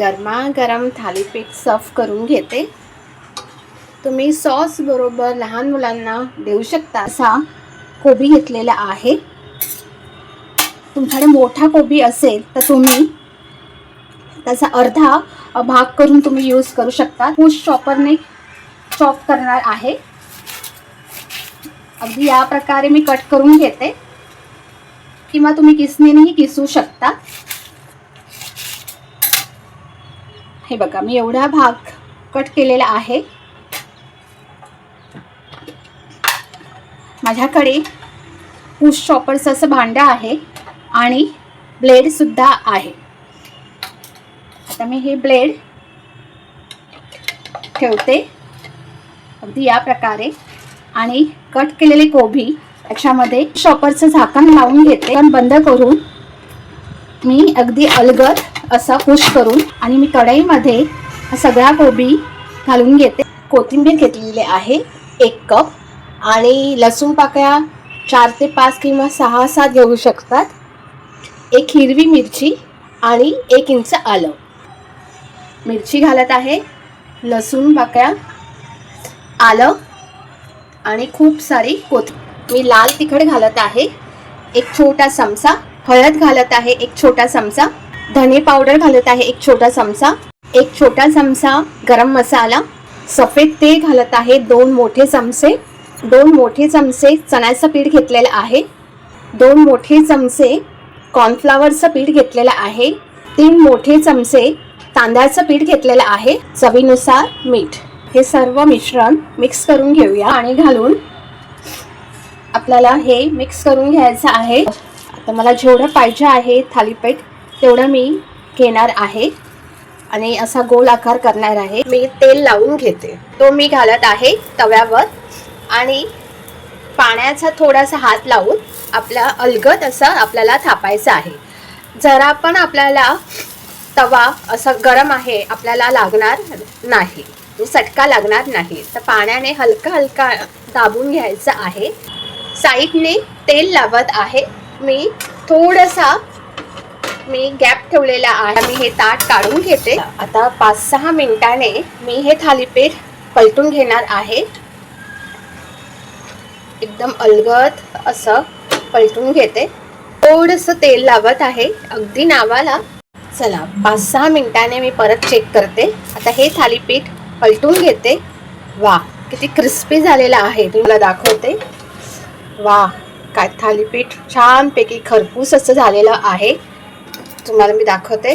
गरमागरम थालीपीठ सर्व करून घेते. तुम्ही सॉस बरोबर लहान मुलांना देऊ शकता. असा कोबी घेतलेला आहे. तुमच्याकडे मोठा कोबी असेल तर तुम्ही त्याचा अर्धा भाग करून तुम्ही यूज करू शकता. पुश चॉपरने चॉप करणार आहे. अगदी या प्रकारे मी कट करून घेते. किंवा तुम्ही किसणीनेही किसू शकता. हे बघा मी एवढा भाग कट केलेला आहे. माझ्याकडे पुश चॉपरचं असं भांडं आहे आणि ब्लेडसुद्धा आहे. आता मी हे ब्लेड ठेवते. अगदी या प्रकारे. आणि कट केलेली कोबी याच्यामध्ये शॉपरचं झाकण लावून घेते. पण बंद करून मी अगदी अलगद असा पुश करून आणि मी कढईमध्ये सगळा कोबी घालून घेते. कोथिंबीर घेतलेली आहे एक कप. आणि लसूण पाकळ्या चार ते पाच किंवा सहा सात घेऊ शकतात. एक हिरवी मिरची आणि एक इंच आलं. मिरची घालत आहे लसूण पाकळ्या आलं आणि खूप सारी कोथ मी लाल तिखट घालत आहे एक छोटा चमचा. हळद घालत आहे एक छोटा चमचा. धने पावडर घालत आहे एक छोटा चमचा. एक छोटा चमचा गरम मसाला. सफेद तेल घालत आहे दोन मोठे चमचे. दोन मोठे चमचे चण्याचं पीठ घेतलेलं आहे. दोन मोठे चमचे कॉर्नफ्लावरचं पीठ घेतलेलं आहे. तीन मोठे चमचे तांदळाचं पीठ घेतलेलं आहे. चवीनुसार मीठ. हे सर्व मिश्रण मिक्स करून घेऊया आणि घालून आपल्याला हे मिक्स करून घ्यायचं आहे. आता मला जेवढं पाहिजे आहे थालीपीठ तेवढं मी घेणार आहे. आणि असा गोल आकार करणार आहे. मी तेल लावून घेते. तो मी घालत आहे तव्यावर. आणि पाण्याचा थोडासा हात लावून आपला अलगद असं आपल्याला थापायचं आहे. जरा पण आपल्याला तवा असा गरम आहे आपल्याला लागणार नाही. म्हणजे चटका लागणार नाही. तर पाण्याने हलका हलका दाबून घ्यायचं आहे. साईडने तेल लावत आहे. मी थोडंसा मी गॅप ठेवलेला आहे. मी हे ताट काढून घेते. आता पाच सहा मिनिटाने मी हे थालीपीठ पलटून घेणार आहे. एकदम अलगद असं पलटून घेते. थोडंसं तेल लावत आहे. अगदी नावाला. चला पाच सहा मिनिटाने मी परत चेक करते. आता हे थालीपीठ पलटून घेते. वा किती क्रिस्पी झालेलं आहे. तुम्हाला दाखवते. वा काय थालीपीठ छानपैकी खरपूस असं झालेलं आहे. तुम्हाला मी दाखवते.